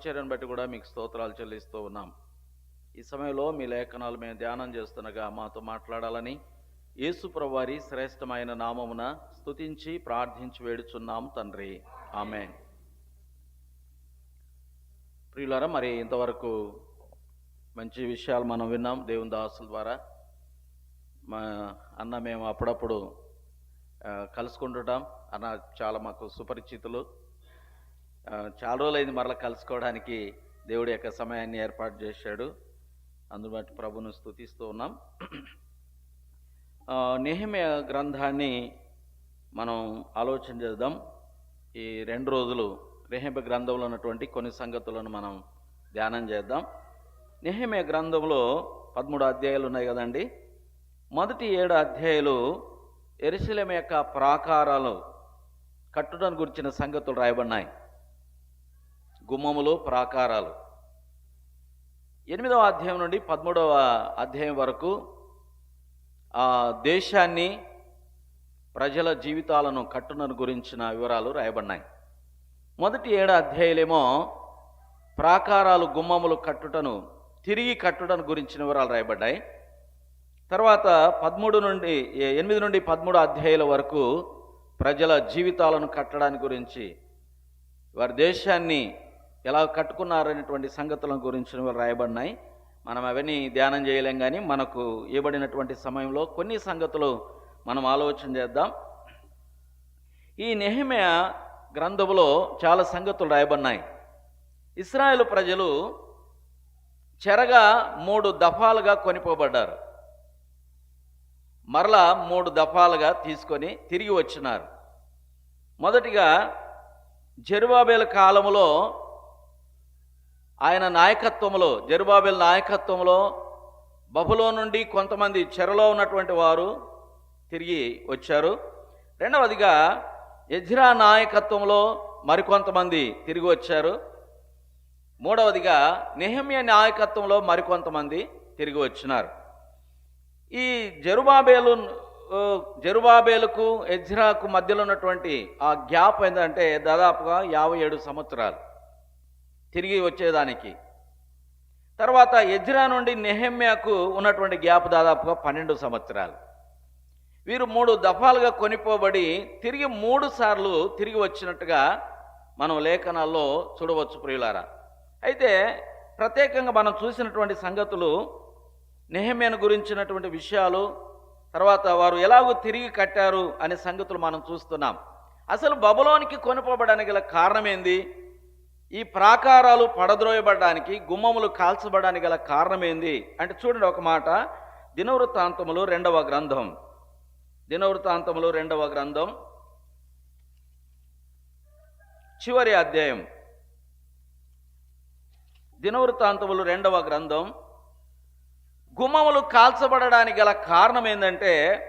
పరిచర్యను బట్టి కూడా మీకు స్తోత్రాలు చెల్లిస్తూ ఉన్నాం. ఈ సమయంలో మీ లేఖనాలు మేము ధ్యానం చేస్తుండగా మాతో మాట్లాడాలని యేసు వారి శ్రేష్టమైన నామమున స్తుతించి ప్రార్థించి వేడుచున్నాం తండ్రి. ఆమె ప్రియులారా మరి ఇంతవరకు మంచి విషయాలు మనం విన్నాం దేవుని దాసుల ద్వారా. మా అన్న మేము అప్పుడప్పుడు కలుసుకుంటుంటాం. అన్న చాలా మాకు సుపరిచితులు. చాలా రోజులైంది మరలా కలుసుకోవడానికి దేవుడి యొక్క సమయాన్ని ఏర్పాటు చేశాడు. అందుబాటు ప్రభును స్థుతిస్తూ ఉన్నాం. ఆ, గ్రంథాన్ని మనం ఆలోచన చేద్దాం. ఈ రెండు రోజులు నెహెమ్య గ్రంథంలో ఉన్నటువంటి కొన్ని సంగతులను మనం ధ్యానం చేద్దాం. నెహెమ్య గ్రంథంలో పదమూడు అధ్యాయాలు ఉన్నాయి కదండి. మొదటి ఏడు అధ్యాయులు ఎరుసలేం యొక్క ప్రాకారాలు కట్టుటను గురించిన సంగతులు రాయబడినాయి. గుమ్మములు ప్రాకారాలు. ఎనిమిదవ అధ్యాయం నుండి పదమూడవ అధ్యాయం వరకు ఆ దేశాన్ని ప్రజల జీవితాలను కట్టునను గురించిన వివరాలు రాయబడినాయి. మొదటి ఏడు అధ్యాయులేమో ప్రాకారాలు గుమ్మములు కట్టుటను తిరిగి కట్టుటను గురించిన వివరాలు రాయబడ్డాయి. తర్వాత పదమూడు నుండి ఎనిమిది నుండి పదమూడు అధ్యాయుల వరకు ప్రజల జీవితాలను కట్టడానికి గురించి వారి దేశాన్ని ఎలా కట్టుకున్నారనేటువంటి సంగతుల గురించి రాయబడినాయి. మనం అవన్నీ ధ్యానం చేయలేం కానీ మనకు ఇవ్వబడినటువంటి సమయంలో కొన్ని సంగతులు మనం ఆలోచన చేద్దాం. ఈ నెహమ్య గ్రంథములో చాలా సంగతులు రాయబడినాయి. ఇస్రాయేల్ ప్రజలు చెరగా మూడు దఫాలుగా కొనిపోబడ్డారు. మరలా మూడు దఫాలుగా తీసుకొని తిరిగి వచ్చినారు. మొదటిగా జెరుబాబేల కాలంలో ఆయన నాయకత్వంలో జెరుబాబేల్ నాయకత్వంలో బహులో నుండి కొంతమంది చెరలో ఉన్నటువంటి వారు తిరిగి వచ్చారు. రెండవదిగా ఎజ్రా నాయకత్వంలో మరికొంతమంది తిరిగి వచ్చారు. మూడవదిగా నిహమ్య నాయకత్వంలో మరికొంతమంది తిరిగి వచ్చినారు. ఈ జెరుబాబేలు జరుబాబేలకు ఎజ్రాకు మధ్యలో ఉన్నటువంటి ఆ గ్యాప్ ఏంటంటే దాదాపుగా యాభై ఏడు సంవత్సరాలు. తిరిగి వచ్చేదానికి. తర్వాత ఎజ్రా నుండి నెహమ్యాకు ఉన్నటువంటి గ్యాప్ దాదాపుగా పన్నెండు సంవత్సరాలు. వీరు మూడు దఫాలుగా కొనిపోబడి తిరిగి మూడు సార్లు తిరిగి వచ్చినట్టుగా మనం లేఖనాల్లో చూడవచ్చు ప్రియులారా. అయితే ప్రత్యేకంగా మనం చూసినటువంటి సంగతులు నెహమ్యాను గురించినటువంటి విషయాలు తర్వాత వారు ఎలాగో తిరిగి కట్టారు అనే సంగతులు మనం చూస్తున్నాం. అసలు బబులోనికి కొనుపోబడానికి గల కారణం ఏంది? ఈ ప్రాకారాలు పడద్రోయబడడానికి గుమ్మములు కాల్చబడడానికి గల కారణమేంది? అంటే చూడండి ఒక మాట. దినవృత్తాంతములు రెండవ గ్రంథం. దినవృత్తాంతములు రెండవ గ్రంథం. చివరి అధ్యాయం. దినవృత్తాంతములు రెండవ గ్రంథం. గుమ్మములు కాల్చబడడానికి గల కారణం ఏంటంటే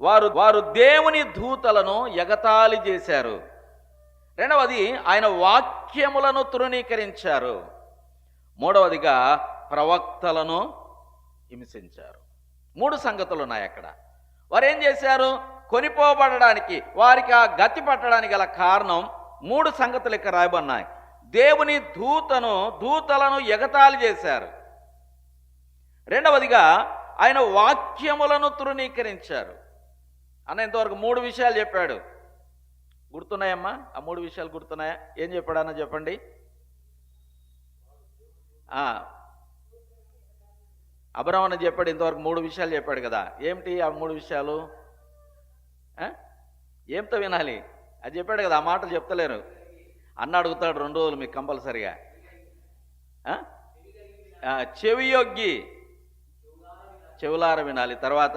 వారు వారు దేవుని దూతలను ఎగతాళి చేశారు. రెండవది ఆయన వాక్యములను తృణీకరించారు. మూడవదిగా ప్రవక్తలను హింసించారు. మూడు సంగతులు ఉన్నాయి అక్కడ. వారు ఏం చేశారు? కొనిపోబడడానికి వారికి ఆ గతి పట్టడానికి గల కారణం మూడు సంగతులు ఇక్కడ రాయబడినాయి. దేవుని దూతను దూతలను ఎగతాళి చేశారు. రెండవదిగా ఆయన వాక్యములను తృణీకరించారు. అన్న ఇంతవరకు మూడు విషయాలు చెప్పాడు. గుర్తున్నాయమ్మా? ఆ మూడు విషయాలు గుర్తున్నాయా? ఏం చెప్పాడన్నా చెప్పండి. ఆ, అబ్రహ్మణ చెప్పాడు ఇంతవరకు మూడు విషయాలు చెప్పాడు కదా. ఏమిటి ఆ మూడు విషయాలు? ఏంతో వినాలి? అది చెప్పాడు కదా ఆ మాటలు చెప్తలేరు. అన్న అడుగుతాడు రెండు రోజులు మీకు కంపల్సరిగా. చెవి యొగ్గి. చెవులార వినాలి. తర్వాత?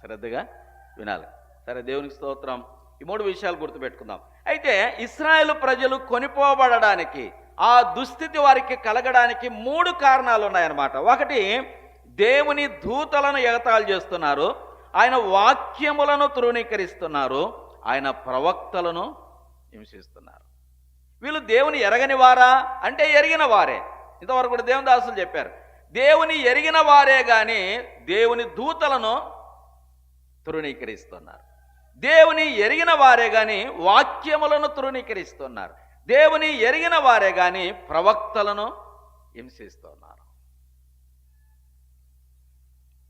శ్రద్ధగా? వినాలి. సరే దేవునికి స్తోత్రం. ఈ మూడు విషయాలు గుర్తుపెట్టుకుందాం. అయితే ఇస్రాయేల్ ప్రజలు కొనిపోబడడానికి ఆ దుస్థితి వారికి కలగడానికి మూడు కారణాలు ఉన్నాయన్నమాట. ఒకటి దేవుని దూతలను ఎగతాలు చేస్తున్నారు. ఆయన వాక్యములను తృణీకరిస్తున్నారు. ఆయన ప్రవక్తలను హింసిస్తున్నారు. వీళ్ళు దేవుని ఎరగని వారా? అంటే ఎరిగిన వారే. ఇంతవరకు కూడా దేవుని దాసులు చెప్పారు. దేవుని ఎరిగిన వారే కానీ దేవుని దూతలను తృణీకరిస్తున్నారు. దేవుని ఎరిగిన వారే గాని వాక్యములను తృణీకరిస్తున్నారు. దేవుని ఎరిగిన వారే గాని ప్రవక్తలను హింసిస్తున్నారు.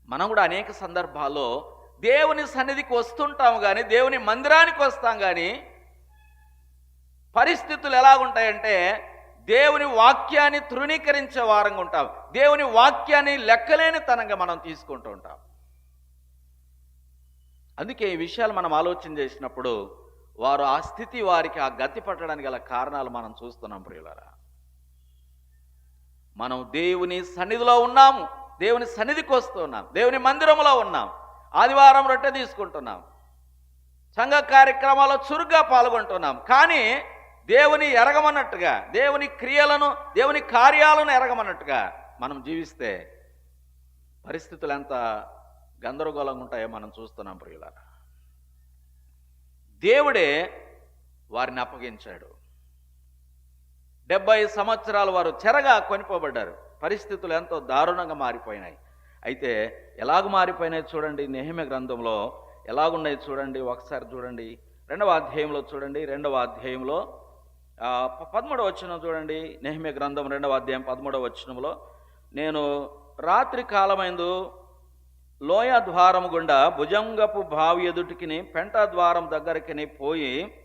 మనం కూడా అనేక సందర్భాల్లో దేవుని సన్నిధికి వస్తుంటాం కానీ దేవుని మందిరానికి వస్తాం కానీ పరిస్థితులు ఎలాగుంటాయంటే దేవుని వాక్యాన్ని తృణీకరించే వారంగా ఉంటాం. దేవుని వాక్యాన్ని లెక్కలేని తనంగా మనం తీసుకుంటూ ఉంటాం. అందుకే ఈ విషయాలు మనం ఆలోచన చేసినప్పుడు వారు ఆ స్థితి వారికి ఆ గతి పట్టడానికి గల కారణాలు మనం చూస్తున్నాం ప్రియులరా. మనం దేవుని సన్నిధిలో ఉన్నాము దేవుని సన్నిధికి వస్తున్నాం దేవుని మందిరంలో ఉన్నాం ఆదివారం రొట్టె తీసుకుంటున్నాం సంఘ కార్యక్రమాల్లో చురుగ్గా పాల్గొంటున్నాం కానీ దేవుని ఎరగమన్నట్టుగా దేవుని క్రియలను దేవుని కార్యాలను ఎరగమన్నట్టుగా మనం జీవిస్తే పరిస్థితులు ఎంత గందరగోళంగా ఉంటాయో మనం చూస్తున్నాం ప్రియులారా. దేవుడే వారిని అప్పగించాడు. డెబ్బై సంవత్సరాలు వారు చెరగా కొనిపోబడ్డారు. పరిస్థితులు ఎంతో దారుణంగా మారిపోయినాయి. అయితే ఎలాగ మారిపోయినాయి చూడండి. నెహిమ గ్రంథంలో ఎలాగున్నాయి చూడండి. ఒకసారి చూడండి. రెండవ అధ్యాయంలో చూడండి. రెండవ అధ్యాయంలో పదమూడవ వచనం చూడండి. నెహిమ గ్రంథం రెండవ అధ్యాయం పదమూడవ వచనంలో నేను రాత్రి కాలమైందు లోయ ద్వారము గుండా భుజంగపు బావి ఎదుటికిని పెంట ద్వారం దగ్గరికిని పోయి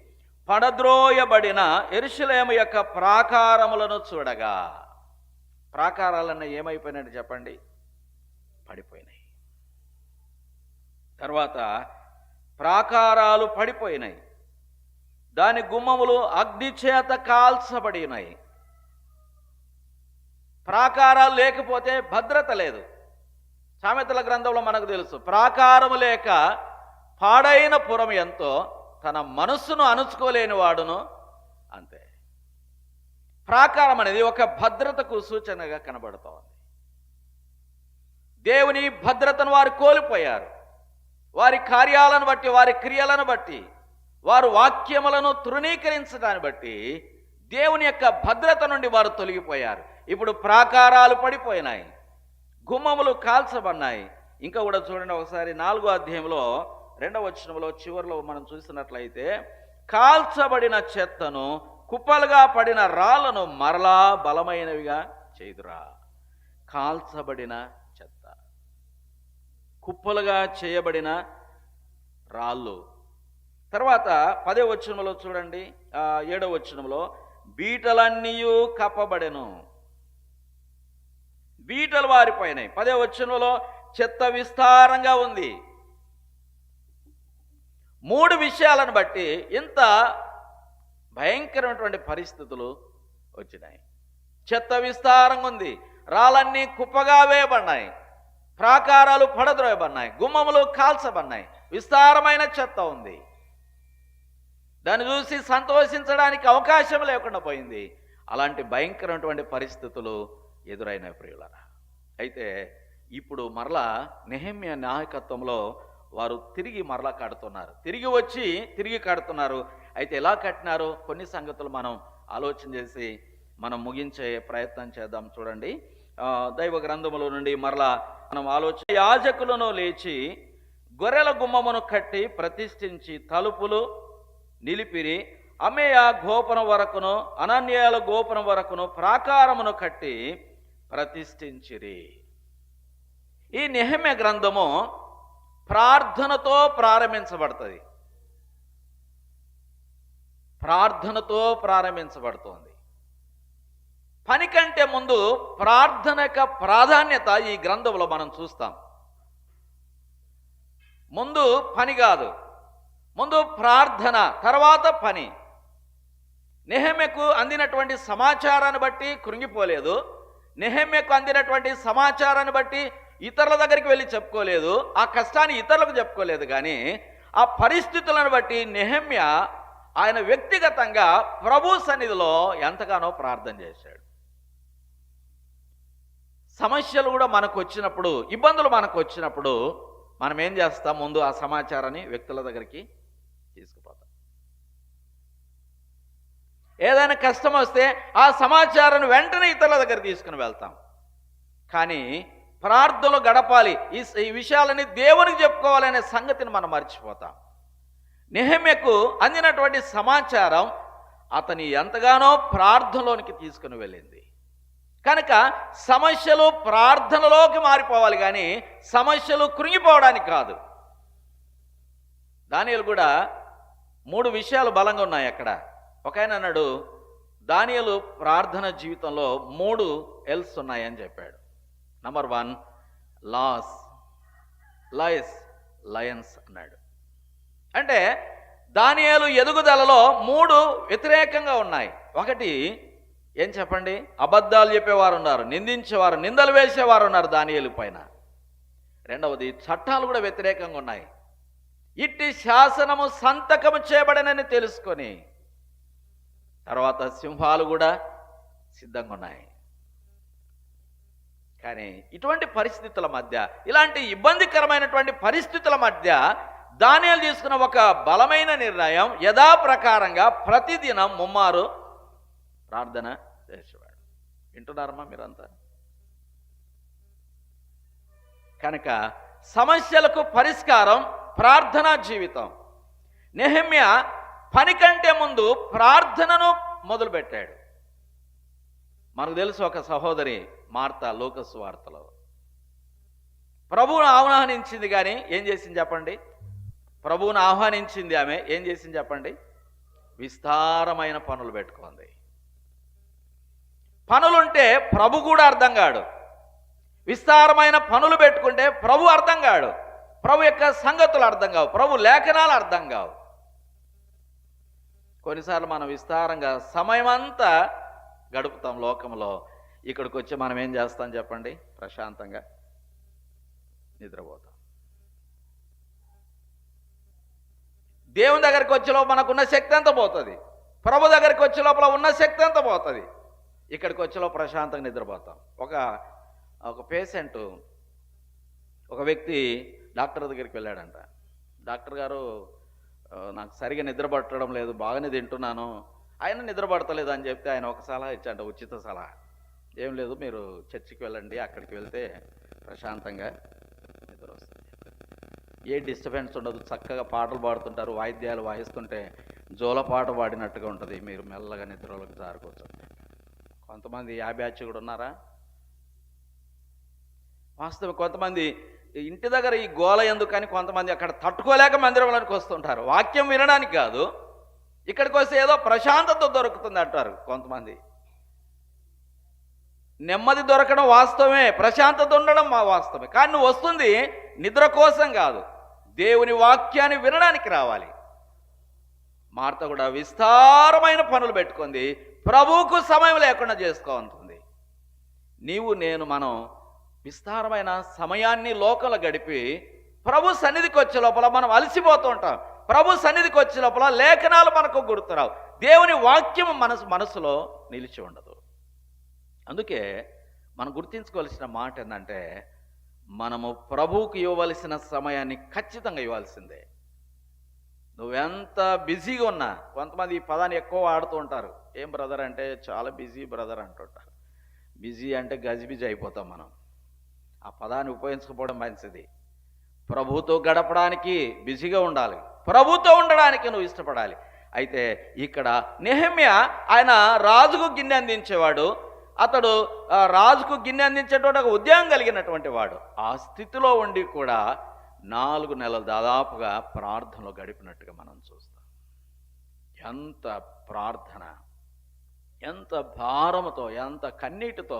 పడద్రోయబడిన ఎరుశలేము యొక్క ప్రాకారములను చూడగా. ప్రాకారాలన్నీ ఏమైపోయినాయి చెప్పండి? పడిపోయినాయి. తర్వాత ప్రాకారాలు పడిపోయినాయి. దాని గుమ్మములు అగ్ని చేత కాల్చబడినాయి. ప్రాకారాలు లేకపోతే భద్రత లేదు. సామెతల గ్రంథంలో మనకు తెలుసు. ప్రాకారము లేక పాడైన పురం ఎంతో తన మనస్సును అణుచుకోలేని వాడును అంతే. ప్రాకారం అనేది ఒక భద్రతకు సూచనగా కనబడుతోంది. దేవుని భద్రతను వారు కోల్పోయారు. వారి కార్యాలను బట్టి వారి క్రియలను బట్టి వారు వాక్యములను తృణీకరించడాన్ని బట్టి దేవుని యొక్క భద్రత నుండి వారు తొలగిపోయారు. ఇప్పుడు ప్రాకారాలు పడిపోయినాయి. గుమ్మములు కాల్చబడినాయి. ఇంకా కూడా చూడండి ఒకసారి నాలుగో అధ్యాయంలో రెండవ వచనంలో చివరిలో మనం చూసినట్లయితే కాల్చబడిన చెత్తను కుప్పలుగా పడిన రాళ్ళను మరలా బలమైనవిగా చేదురా కాల్చబడిన చెత్త. కుప్పలుగా చేయబడిన రాళ్ళు. తర్వాత పదే వచనంలో చూడండి ఏడవ వచనంలో బీటలన్నీ కప్పబడెను. బీటలు వారిపోయినాయి. పదే వచనంలో చెత్త విస్తారంగా ఉంది. మూడు విషయాలను బట్టి ఇంత భయంకరమైనటువంటి పరిస్థితులు వచ్చినాయి. చెత్త విస్తారంగా ఉంది. రాళ్ళన్నీ కుప్పగా వేయబడినాయి. ప్రాకారాలు పడద్రోయబడినాయి. గుమ్మములు కాల్చబడినాయి. విస్తారమైన చెత్త ఉంది. దాన్ని చూసి సంతోషించడానికి అవకాశం లేకుండా పోయింది. అలాంటి భయంకరమైనటువంటి పరిస్థితులు ఎదురైన ప్రియులరా. అయితే ఇప్పుడు మరలా నెహమ్య నాయకత్వంలో వారు తిరిగి మరలా కడుతున్నారు. తిరిగి వచ్చి తిరిగి కడుతున్నారు. అయితే ఎలా కట్టినారో? కొన్ని సంగతులు మనం ఆలోచన చేసి మనం ముగించే ప్రయత్నం చేద్దాం చూడండి. దైవ గ్రంథముల నుండి మరలా మనం ఆలోచన యాజకులను లేచి గొర్రెల గుమ్మమును కట్టి ప్రతిష్ఠించి తలుపులు నిలిపిరి. అమేయ గోపురం వరకును అనన్యాల గోపురం వరకును ప్రాకారమును కట్టి ప్రతిష్ఠించిరి. ఈ నిహమ్య గ్రంథము ప్రార్థనతో ప్రారంభించబడుతుంది. ప్రార్థనతో ప్రారంభించబడుతోంది. పని కంటే ముందు ప్రార్థన యొక్క ప్రాధాన్యత ఈ గ్రంథంలో మనం చూస్తాం. ముందు పని కాదు. ముందు ప్రార్థన తర్వాత పని. నెహమెకు అందినటువంటి సమాచారాన్ని బట్టి కృంగిపోలేదు. నెహమ్యకు అందినటువంటి సమాచారాన్ని బట్టి ఇతరుల దగ్గరికి వెళ్ళి చెప్పుకోలేదు ఆ కష్టాన్ని ఇతరులకు చెప్పుకోలేదు కానీ ఆ పరిస్థితులను బట్టి నెహమ్య ఆయన వ్యక్తిగతంగా ప్రభు సన్నిధిలో ఎంతగానో ప్రార్థన చేశాడు. సమస్యలు కూడా మనకు వచ్చినప్పుడు ఇబ్బందులు మనకు వచ్చినప్పుడు మనం ఏం చేస్తాం? ముందు ఆ సమాచారాన్ని వ్యక్తుల దగ్గరికి ఏదైనా కష్టం వస్తే ఆ సమాచారాన్ని వెంటనే ఇతరుల దగ్గర తీసుకుని వెళ్తాం. కానీ ప్రార్థనలు గడపాలి. ఈ ఈ విషయాలని దేవునికి చెప్పుకోవాలనే సంగతిని మనం మర్చిపోతాం. నెహమ్యకు అందినటువంటి సమాచారం అతని ఎంతగానో ప్రార్థనలోనికి తీసుకుని వెళ్ళింది. కనుక సమస్యలు ప్రార్థనలోకి మారిపోవాలి కానీ సమస్యలు కృంగిపోవడానికి కాదు. దానిలో కూడా మూడు విషయాలు బలంగా ఉన్నాయి అక్కడ. ఒక ఆయన అన్నాడు దానియలు ప్రార్థన జీవితంలో మూడు ఎల్స్ ఉన్నాయని చెప్పాడు. నంబర్ వన్ లాస్ లయస్ లయన్స్ అన్నాడు. అంటే దానియాలు ఎదుగుదలలో మూడు వ్యతిరేకంగా ఉన్నాయి. ఒకటి ఏం చెప్పండి? అబద్ధాలు చెప్పేవారు ఉన్నారు నిందించేవారు నిందలు వేసేవారు ఉన్నారు దానియాలు పైన. రెండవది చట్టాలు కూడా వ్యతిరేకంగా ఉన్నాయి. ఇట్టి శాసనము సంతకము చేయబడనని తెలుసుకొని తర్వాత సింహాలు కూడా సిద్ధంగా ఉన్నాయి. కానీ ఇటువంటి పరిస్థితుల మధ్య ఇలాంటి ఇబ్బందికరమైనటువంటి పరిస్థితుల మధ్య దానియాలు తీసుకున్న ఒక బలమైన నిర్ణయం యథాప్రకారంగా ప్రతిదినం ముమ్మారు ప్రార్థన చేసేవాడు. వింటున్నారమ్మా మీరంతా? కనుక సమస్యలకు పరిష్కారం ప్రార్థనా జీవితం. నెహమ్య పని కంటే ముందు ప్రార్థనను మొదలుపెట్టాడు. మనకు తెలుసు ఒక సహోదరి మార్త లోకస్ వార్తలో. ప్రభువును ఆహ్వానించింది కానీ ఏం చేసింది చెప్పండి? ప్రభువును ఆహ్వానించింది ఆమె ఏం చేసింది చెప్పండి? విస్తారమైన పనులు పెట్టుకుంది. పనులుంటే ప్రభు కూడా అర్థం కాడు. విస్తారమైన పనులు పెట్టుకుంటే ప్రభు అర్థం కాడు. ప్రభు యొక్క సంగతులు అర్థం కావు. ప్రభు లేఖనాలు అర్థం కావు. కొన్నిసార్లు మనం విస్తారంగా సమయమంతా గడుపుతాం లోకంలో. ఇక్కడికి వచ్చి మనం ఏం చేస్తాం చెప్పండి? ప్రశాంతంగా నిద్రపోతాం. దేవుని దగ్గరికి వచ్చే లోపల మనకున్న శక్తి అంత పోతుంది? ప్రభు దగ్గరికి వచ్చే లోపల ఉన్న శక్తి అంత పోతుంది? ఇక్కడికి వచ్చే ప్రశాంతంగా నిద్రపోతాం. ఒక ఒక పేషెంట్ ఒక వ్యక్తి డాక్టర్ దగ్గరికి వెళ్ళాడంట. డాక్టర్ గారు నాకు సరిగా నిద్ర పట్టడం లేదు బాగానే తింటున్నాను. ఆయన నిద్ర పడతలేదు అని చెప్తే ఆయన ఒక సలహా ఇచ్చాడు ఉచిత సలహా. ఏం లేదు మీరు చర్చికి వెళ్ళండి అక్కడికి వెళ్తే ప్రశాంతంగా నిద్ర వస్తుంది. ఏ డిస్టర్బెన్స్ ఉండదు చక్కగా పాటలు పాడుతుంటారు వాయిద్యాలు వాయిస్తుంటే జోల పాట పాడినట్టుగా ఉంటుంది మీరు మెల్లగా నిద్రలోకి జారుకోవచ్చు కొంతమంది ఆ బ్యాచ్ కూడా ఉన్నారా? వాస్తవం కొంతమంది ఇంటి దగ్గర ఈ గోల ఎందుకని కొంతమంది అక్కడ తట్టుకోలేక మందిరంలోనికి వస్తుంటారు. వాక్యం వినడానికి కాదు. ఇక్కడికి వస్తే ఏదో ప్రశాంతత దొరుకుతుంది అంటారు కొంతమంది. నెమ్మది దొరకడం వాస్తవమే ప్రశాంతత ఉండడం మా వాస్తవమే. కానీ నువ్వు వస్తుంది నిద్ర కోసం కాదు. దేవుని వాక్యాన్ని వినడానికి రావాలి. మార్త కూడా విస్తారమైన పనులు పెట్టుకుంది. ప్రభువుకు సమయం లేకుండా చేసుకోవాలి నీవు నేను మనం విస్తారమైన సమయాన్ని లోకలు గడిపి ప్రభు సన్నిధికి వచ్చే లోపల మనం అలసిపోతూ ఉంటాం. ప్రభు సన్నిధికి వచ్చే లోపల లేఖనాలు మనకు గుర్తురావు. దేవుని వాక్యం మనసు మనసులో నిలిచి ఉండదు. అందుకే మనం గుర్తించుకోవాల్సిన మాట ఏంటంటే మనము ప్రభువుకి ఇవ్వవలసిన సమయాన్ని ఖచ్చితంగా ఇవ్వాల్సిందే. నువ్వెంత బిజీగా ఉన్నా కొంతమంది ఈ పదాన్ని ఎక్కువ ఆడుతూ ఉంటారు. ఏం బ్రదర్ అంటే చాలా బిజీ బ్రదర్ అంటుంటారు. బిజీ అంటే గజిబిజీ అయిపోతాం మనం. ఆ పదాన్ని ఉపయోగించకపోవడం మంచిది. ప్రభుతో గడపడానికి బిజీగా ఉండాలి. ప్రభుతో ఉండడానికి నువ్వు ఇష్టపడాలి. అయితే ఇక్కడ నెహమ్య ఆయన రాజుకు గిన్నె అందించేవాడు. అతడు రాజుకు గిన్నె అందించేటువంటి ఒక ఉద్యోగం కలిగినటువంటి వాడు. ఆ స్థితిలో ఉండి కూడా నాలుగు నెలలు దాదాపుగా ప్రార్థనలో గడిపినట్టుగా మనం చూస్తాం. ఎంత ప్రార్థన ఎంత భారముతో ఎంత కన్నీటితో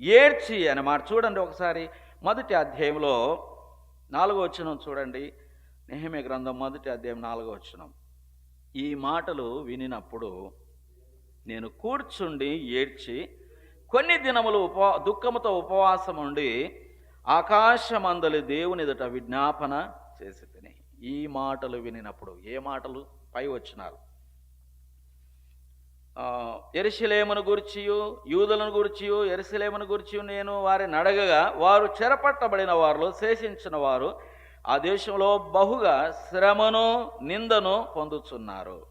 ఏడ్చి అని మాట చూడండి ఒకసారి మొదటి అధ్యాయంలో నాలుగో వచ్చినం చూడండి. నెహమే గ్రంథం మొదటి అధ్యాయం నాలుగో వచ్చినం ఈ మాటలు వినినప్పుడు నేను కూర్చుండి ఏడ్చి కొన్ని దినములు ఉప దుఃఖముతో ఉపవాసం ఉండి ఆకాశమందలి దేవుని ఎదుట విజ్ఞాపన చేసి తిని. ఈ మాటలు వినినప్పుడు ఏ మాటలు? పై వచ్చినారు ఎరిశిలేమును గురిచియు యూదులను గురిచియు ఎరిశిలేమును గురిచియు నేను వారిని అడగగా వారు చెరపట్టబడిన వారిలో శేషించిన వారు ఆ దేశంలో బహుగా శ్రమను నిందను పొందుతున్నారు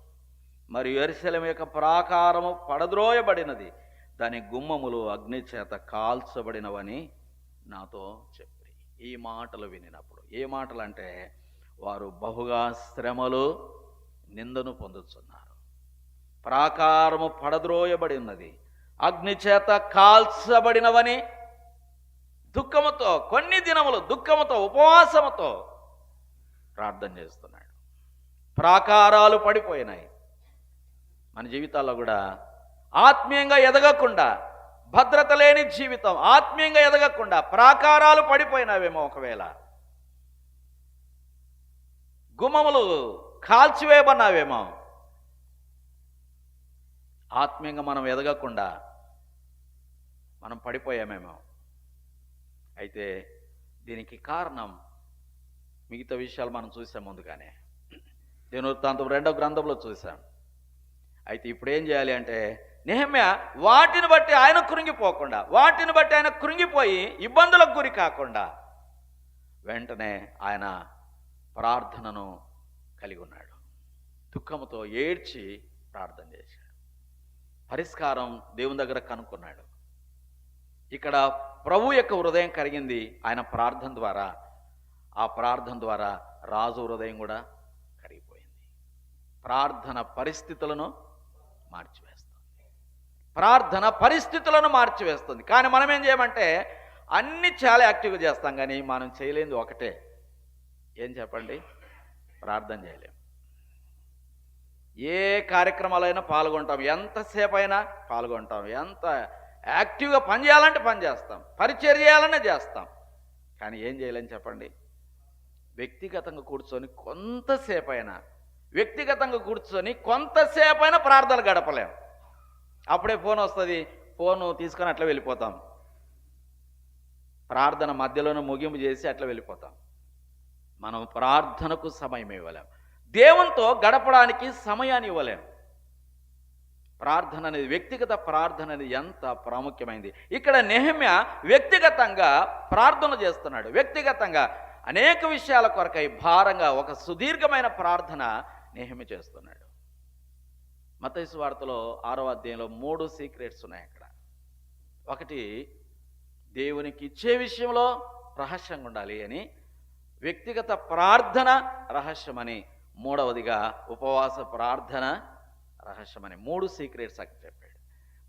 మరియు ఎరిశలం యొక్క ప్రాకారము పడద్రోయబడినది. దాని గుమ్మములు అగ్ని చేత కాల్చబడినవని నాతో చెప్పి. ఈ మాటలు వినినప్పుడు ఏ మాటలు అంటే వారు బహుగా శ్రమలు నిందను పొందుతున్నారు ప్రాకారము పడద్రోయబడి ఉన్నది అగ్నిచేత కాల్చబడినవని దుఃఖముతో కొన్ని దినములు దుఃఖముతో ఉపవాసముతో ప్రార్థన చేస్తున్నాడు. ప్రాకారాలు పడిపోయినాయి. మన జీవితాల్లో కూడా ఆత్మీయంగా ఎదగకుండా భద్రత లేని జీవితం ఆత్మీయంగా ఎదగకుండా ప్రాకారాలు పడిపోయినావేమో ఒకవేళ. గుమ్మములు కాల్చివేయబన్నావేమో ఆత్మీయంగా మనం ఎదగకుండా మనం పడిపోయామేమో. అయితే దీనికి కారణం మిగతా విషయాలు మనం చూసాం ముందుగానే. దినవృత్తాంతం రెండవ గ్రంథంలో చూసాం. అయితే ఇప్పుడు ఏం చేయాలి అంటే నిహమ్య వాటిని బట్టి ఆయన కృంగిపోకుండా వాటిని బట్టి ఆయన కృంగిపోయి ఇబ్బందులకు గురి కాకుండా వెంటనే ఆయన ప్రార్థనను కలిగి ఉన్నాడు. దుఃఖముతో ఏడ్చి ప్రార్థన చేసి పరిష్కారం దేవుని దగ్గర కనుక్కున్నాడు. ఇక్కడ ప్రభు యొక్క హృదయం కరిగింది ఆయన ప్రార్థన ద్వారా. ఆ ప్రార్థన ద్వారా రాజు హృదయం కూడా కరిగిపోయింది. ప్రార్థన పరిస్థితులను మార్చివేస్తుంది. ప్రార్థన పరిస్థితులను మార్చివేస్తుంది. కానీ మనం ఏం చేయమంటే అన్ని చాలా యాక్టివ్గా చేస్తాం కానీ మనం చేయలేనిది ఒకటే. ఏం చెప్పండి? ప్రార్థన చేయలేము ఏ కార్యక్రమాలైనా పాల్గొంటాం. ఎంతసేపు అయినా పాల్గొంటాం. ఎంత యాక్టివ్గా పని చేయాలంటే పని చేస్తాం. పరిచయం చేయాలనే చేస్తాం. కానీ ఏం చేయలేని చెప్పండి. వ్యక్తిగతంగా కూర్చొని కొంతసేపు అయినా వ్యక్తిగతంగా కూర్చొని కొంతసేపు అయినా ప్రార్థనలు గడపలేం. అప్పుడే ఫోన్ వస్తుంది. ఫోను తీసుకొని అట్లా వెళ్ళిపోతాం. ప్రార్థన మధ్యలోనే ముగింపు చేసి అట్లా వెళ్ళిపోతాం. మనం ప్రార్థనకు సమయం ఇవ్వలేం. దేవునితో గడపడానికి సమయాన్ని ఇవ్వలేం ప్రార్థన అనేది వ్యక్తిగత ప్రార్థన అనేది ఎంత ప్రాముఖ్యమైంది. ఇక్కడ నెహమ్య వ్యక్తిగతంగా ప్రార్థన చేస్తున్నాడు. వ్యక్తిగతంగా అనేక విషయాల కొరకై భారంగా ఒక సుదీర్ఘమైన ప్రార్థన నెహమ్య చేస్తున్నాడు. మతైసు వార్తలో ఆరో అధ్యాయంలో మూడు సీక్రెట్స్ ఉన్నాయి అక్కడ. ఒకటి దేవునికి ఇచ్చే విషయంలో రహస్యంగా ఉండాలి అని వ్యక్తిగత ప్రార్థన రహస్యమని మూడవదిగా ఉపవాస ప్రార్థన రహస్యమని మూడు సీక్రెట్స్ అక్కడ చెప్పాడు.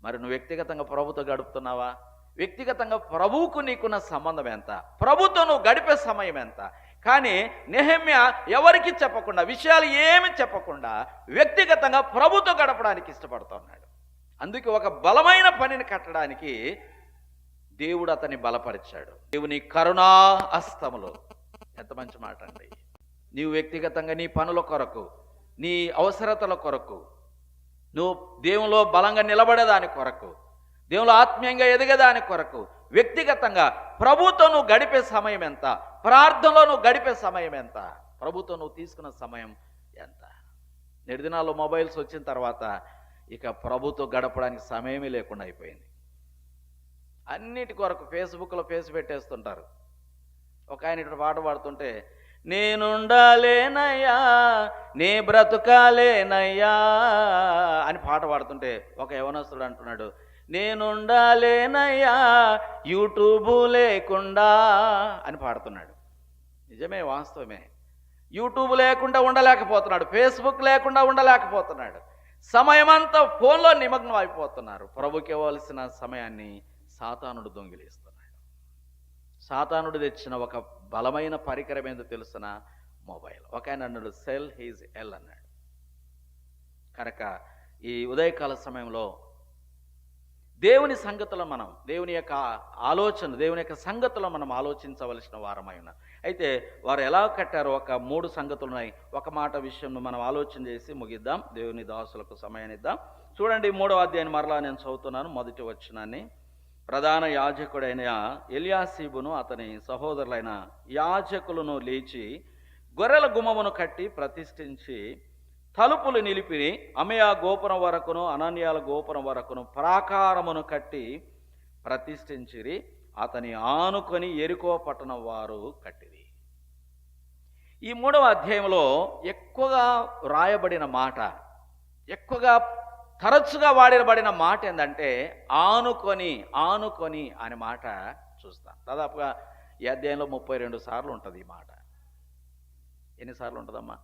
మరి నువ్వు వ్యక్తిగతంగా ప్రభుతో గడుపుతున్నావా? వ్యక్తిగతంగా ప్రభువుకు నీకున్న సంబంధం ఎంత? ప్రభుతో నువ్వు గడిపే సమయం ఎంత? కానీ నెహమ్య ఎవరికి చెప్పకుండా విషయాలు ఏమి చెప్పకుండా వ్యక్తిగతంగా ప్రభుతో గడపడానికి ఇష్టపడుతున్నాడు అందుకే ఒక బలమైన పనిని కట్టడానికి దేవుడు అతన్ని బలపరిచాడు. దేవుని కరుణా అస్తములు ఎంత మంచి మాట అండి నీవు వ్యక్తిగతంగా నీ పనుల కొరకు నీ అవసరతల కొరకు నువ్వు దేవులో బలంగా నిలబడేదాని కొరకు దేవులో ఆత్మీయంగా ఎదిగేదాని కొరకు వ్యక్తిగతంగా ప్రభుతో నువ్వు గడిపే సమయం ఎంత ప్రార్థనలో నువ్వు గడిపే సమయం ఎంత ప్రభుతో నువ్వు తీసుకున్న సమయం ఎంత? నేటి మొబైల్స్ వచ్చిన తర్వాత ఇక ప్రభుతో గడపడానికి సమయమే లేకుండా అయిపోయింది. అన్నిటి కొరకు ఫేస్బుక్లో ఫేస్ పెట్టేస్తుంటారు. ఒక ఆయన ఇటు పాట పాడుతుంటే నేనుండాలేనయ్యా నీ బ్రతుకాలేనయ్యా అని పాట పాడుతుంటే ఒక యవనస్తుడు అంటున్నాడు నేనుండాలేనయ్యా యూట్యూబ్ లేకుండా అని పాడుతున్నాడు. నిజమే వాస్తవమే. యూట్యూబ్ లేకుండా ఉండలేకపోతున్నాడు ఫేస్బుక్ లేకుండా ఉండలేకపోతున్నాడు. సమయమంతా ఫోన్లో నిమగ్నం అయిపోతున్నారు. ప్రభుకి ఇవ్వాల్సిన సమయాన్ని సాతానుడు దొంగిలిస్తున్నాడు సాతానుడు తెచ్చిన ఒక బలమైన పరికరం ఏందో తెలుసిన? మొబైల్. ఒక ఆయన అన్నాడు సెల్ హీజ్ ఎల్ అన్నాడు. కనుక ఈ ఉదయకాల సమయంలో దేవుని సంగతులు మనం దేవుని యొక్క ఆలోచన దేవుని యొక్క సంగతులు మనం ఆలోచించవలసిన వారమై ఉన్నాం. అయితే వారు ఎలా కట్టారో ఒక మూడు సంగతులు ఉన్నాయి. ఒక మాట విషయంలో మనం ఆలోచన చేసి ముగిద్దాం. దేవుని దాసులకు సమయాన్ని ఇద్దాం చూడండి మూడవ అధ్యాయం మరలా నేను చదువుతున్నాను. మొదటి వచ్చినాన్ని ప్రధాన యాజకుడైన ఎలియాసీబును అతని సహోదరులైన యాజకులను లేచి గొర్రెల గుమ్మమును కట్టి ప్రతిష్ఠించి తలుపులు నిలిపి అమయ గోపురం వరకును అనన్యాల గోపురం వరకును ప్రాకారమును కట్టి ప్రతిష్ఠించిరి అతని ఆనుకొని ఎరుకో పట్టణం వారు కట్టిరి. ఈ మూడవ అధ్యాయంలో ఎక్కువగా రాయబడిన మాట ఎక్కువగా తరచుగా వాడబడిన మాట ఏంటంటే ఆనుకొని ఆనుకొని అనే మాట చూస్తాం. దాదాపుగా ఈ అధ్యాయంలో ముప్పై రెండు సార్లు ఉంటుంది ఈ మాట. ఎన్నిసార్లు ఉంటుందమ్మా?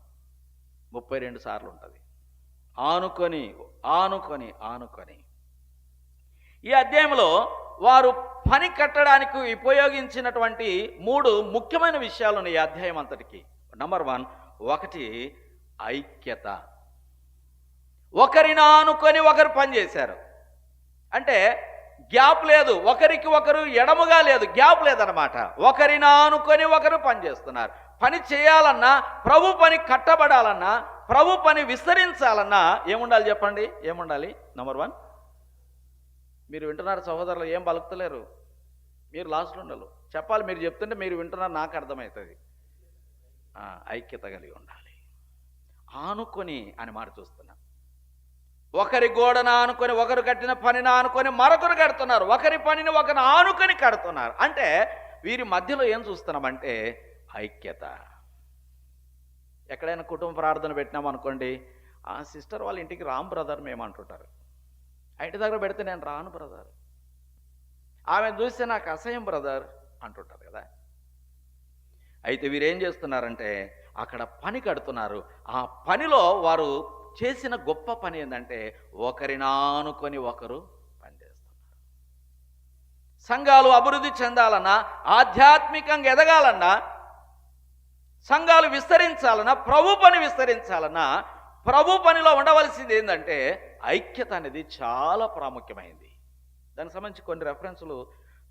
ముప్పై రెండు సార్లు ఉంటుంది. ఆనుకొని ఆనుకొని ఆనుకొని. ఈ అధ్యాయంలో వారు పని కట్టడానికి ఉపయోగించినటువంటి మూడు ముఖ్యమైన విషయాలు ఉన్నాయి ఈ అధ్యాయం అంతటికి. నంబర్ వన్ ఒకటి ఐక్యత. ఒకరిని ఆనుకొని ఒకరు పని చేశారు. అంటే గ్యాప్ లేదు. ఒకరికి ఒకరు ఎడముగా లేదు. గ్యాప్ లేదనమాట ఒకరిని ఆనుకొని ఒకరు పనిచేస్తున్నారు పని చేయాలన్నా ప్రభు పని కట్టబడాలన్నా ప్రభు పని విస్తరించాలన్నా ఏముండాలి చెప్పండి? ఏముండాలి? నెంబర్ వన్ మీరు వింటున్నారు సహోదరులు ఏం పలుకుతలేరు మీరు లాస్ట్లో ఉండాలి. చెప్పాలి మీరు చెప్తుంటే మీరు వింటున్నారు నాకు అర్థమవుతుంది. ఐక్యత కలిగి ఉండాలి. ఆనుకొని అని మాట చూస్తున్నాం ఒకరి గోడను ఆనుకొని ఒకరు కట్టిన పనిని ఆనుకొని మరొకరు కడుతున్నారు. ఒకరి పనిని ఒకరు ఆనుకొని కడుతున్నారు. అంటే వీరి మధ్యలో ఏం చూస్తున్నామంటే ఐక్యత. ఎక్కడైనా కుటుంబ ప్రార్థన పెట్టినాం అనుకోండి ఆ సిస్టర్ వాళ్ళ ఇంటికి రామ్ బ్రదర్ మేము అంటుంటారు. ఇంటి దగ్గర పెడితే నేను రాను బ్రదర్. ఆమె చూస్తే నాకు అసహ్యం బ్రదర్ అంటుంటారు కదా. అయితే వీరేం చేస్తున్నారంటే అక్కడ పని కడుతున్నారు. ఆ పనిలో వారు చేసిన గొప్ప పని ఏంటంటే ఒకరిని ఆనుకొని ఒకరు పనిచేస్తున్నారు సంఘాలు అభివృద్ధి చెందాలన్నా ఆధ్యాత్మికంగా ఎదగాలన్నా సంఘాలు విస్తరించాలన్నా ప్రభు పని విస్తరించాలన్నా ప్రభు పనిలో ఉండవలసింది ఏంటంటే ఐక్యత అనేది చాలా ప్రాముఖ్యమైంది. దానికి సంబంధించి కొన్ని రెఫరెన్సులు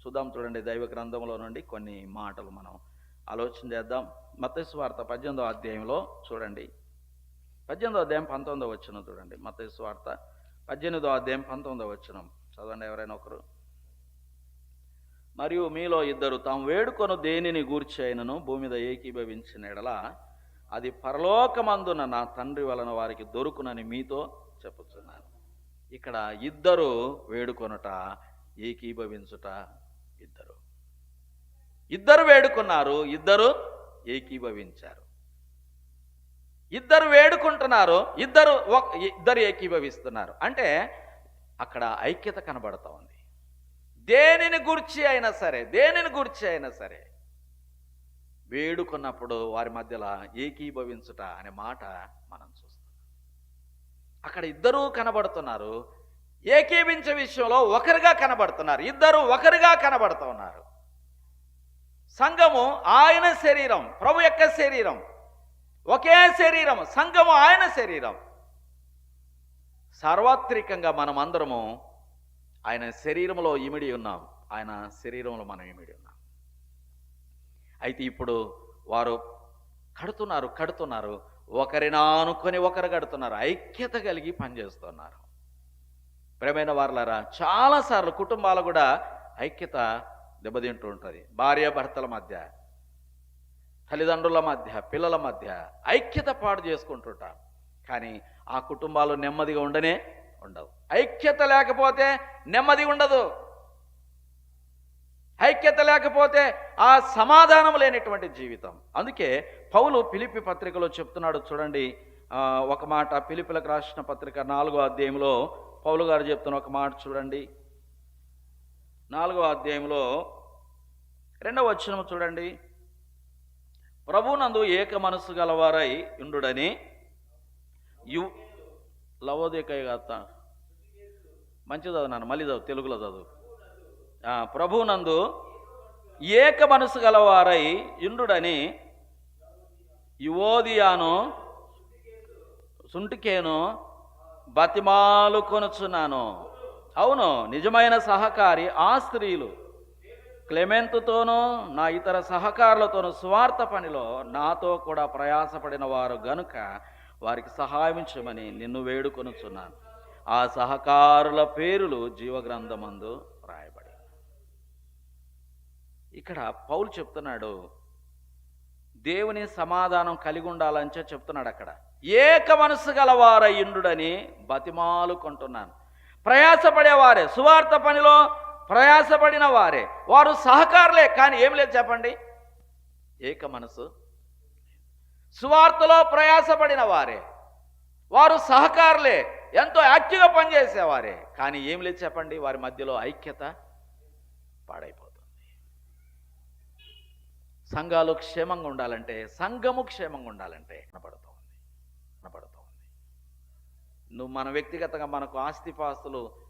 చూద్దాం చూడండి. దైవ గ్రంథంలో నుండి కొన్ని మాటలు మనం ఆలోచన చేద్దాం. మత్తయి వార్త పద్దెనిమిదో అధ్యాయంలో చూడండి. పద్దెనిమిదో అధ్యాయం పంతొమ్మిదో వచ్చిన చూడండి మత వార్త. పద్దెనిమిదో అధ్యాయం పంతొమ్మిదో వచ్చిన చదవండి ఎవరైనా ఒకరు. మరియు మీలో ఇద్దరు తాము వేడుకొను దేనిని గూర్చి అయినను భూమి మీద ఏకీభవించిన ఎడల అది పరలోకమందున నా తండ్రి వలన వారికి దొరుకునని మీతో చెప్పుచున్నాను. ఇక్కడ ఇద్దరు వేడుకొనుట ఏకీభవించుట ఇద్దరు. ఇద్దరు వేడుకున్నారు ఇద్దరు ఏకీభవించారు. ఇద్దరు వేడుకుంటున్నారు ఇద్దరు ఒక- ఇద్దరు ఏకీభవిస్తున్నారు. అంటే అక్కడ ఐక్యత కనబడతా ఉంది. దేనిని గుర్చి అయినా సరే దేనిని గుర్చి అయినా సరే వేడుకున్నప్పుడు వారి మధ్యలో ఏకీభవించుట అనే మాట మనం చూస్తాం అక్కడ ఇద్దరూ కనబడుతున్నారు ఏకీభించే విషయంలో ఒకరిగా కనబడుతున్నారు ఇద్దరు ఒకరుగా కనబడుతూ ఉన్నారు. సంఘము ఆయన శరీరం ప్రభు యొక్క శరీరం ఒకే శరీరం సంఘము ఆయన శరీరం. సార్వత్రికంగా మనం అందరము ఆయన శరీరంలో ఇమిడి ఉన్నాం. ఆయన శరీరంలో మనం ఇమిడి ఉన్నాం. అయితే ఇప్పుడు వారు కడుతున్నారు కడుతున్నారు. ఒకరిని ఆనుకొని ఒకరు కడుతున్నారు. ఐక్యత కలిగి పనిచేస్తున్నారు. ప్రేమైన వారులారా చాలాసార్లు కుటుంబాలు కూడా ఐక్యత దెబ్బతింటూ ఉంటుంది. భార్య భర్తల మధ్య. తల్లిదండ్రుల మధ్య పిల్లల మధ్య ఐక్యత పాడు చేసుకుంటుంటారు కానీ ఆ కుటుంబాలు నెమ్మదిగా ఉండనే ఉండవు. ఐక్యత లేకపోతే నెమ్మది ఉండదు. ఐక్యత లేకపోతే ఆ సమాధానం లేనటువంటి జీవితం. అందుకే పౌలు పిలిపి పత్రికలో చెప్తున్నాడు చూడండి. ఒక మాట పిలిపిలకు రాసిన పత్రిక నాలుగో అధ్యాయంలో పౌలు గారు చెప్తున్న ఒక మాట చూడండి. నాలుగో అధ్యాయంలో రెండవ వచనం చూడండి. ప్రభునందు ఏక మనస్సు గలవారై ఉండుడని యు లవోదేకయ్య గాత మంచి చదువు నాన్న మళ్ళీ చదువు తెలుగులో చదువు. ప్రభునందు ఏక మనసు గలవారై ఇండుడని యువోదియాను సుంటికేను బతిమాలు కొనుచున్నాను. అవును నిజమైన సహకారి ఆ స్త్రీలు క్లెమెంతుతోనూ నా ఇతర సహకారులతోనూ స్వార్థ పనిలో నాతో కూడా ప్రయాసపడిన వారు గనుక వారికి సహాయించమని నిన్ను వేడుకొనుచున్నాను. ఆ సహకారుల పేరులు జీవగ్రంథమందు రాయబడి ఇక్కడ పౌలు చెప్తున్నాడు దేవుని సమాధానం కలిగి ఉండాలని చెప్తున్నాడు అక్కడ. ఏక మనసు గలవారయ్యుండుడని బతిమాలు కొంటున్నాను ప్రయాసపడేవారే సువార్త పనిలో ప్రయాసపడిన వారే. వారు సహకారులే కానీ ఏం లేదు చెప్పండి. ఏక మనసు. సువార్తలో ప్రయాసపడిన వారే. వారు సహకారులే ఎంతో యాక్టివ్గా పనిచేసేవారే. కానీ ఏం లేదు చెప్పండి వారి మధ్యలో ఐక్యత పాడైపోతుంది. సంఘాలు క్షేమంగా ఉండాలంటే సంఘము క్షేమంగా ఉండాలంటే కనపడుతూ ఉంది కనపడుతూ నువ్వు మన వ్యక్తిగతంగా మనకు ఆస్తిపాస్తులు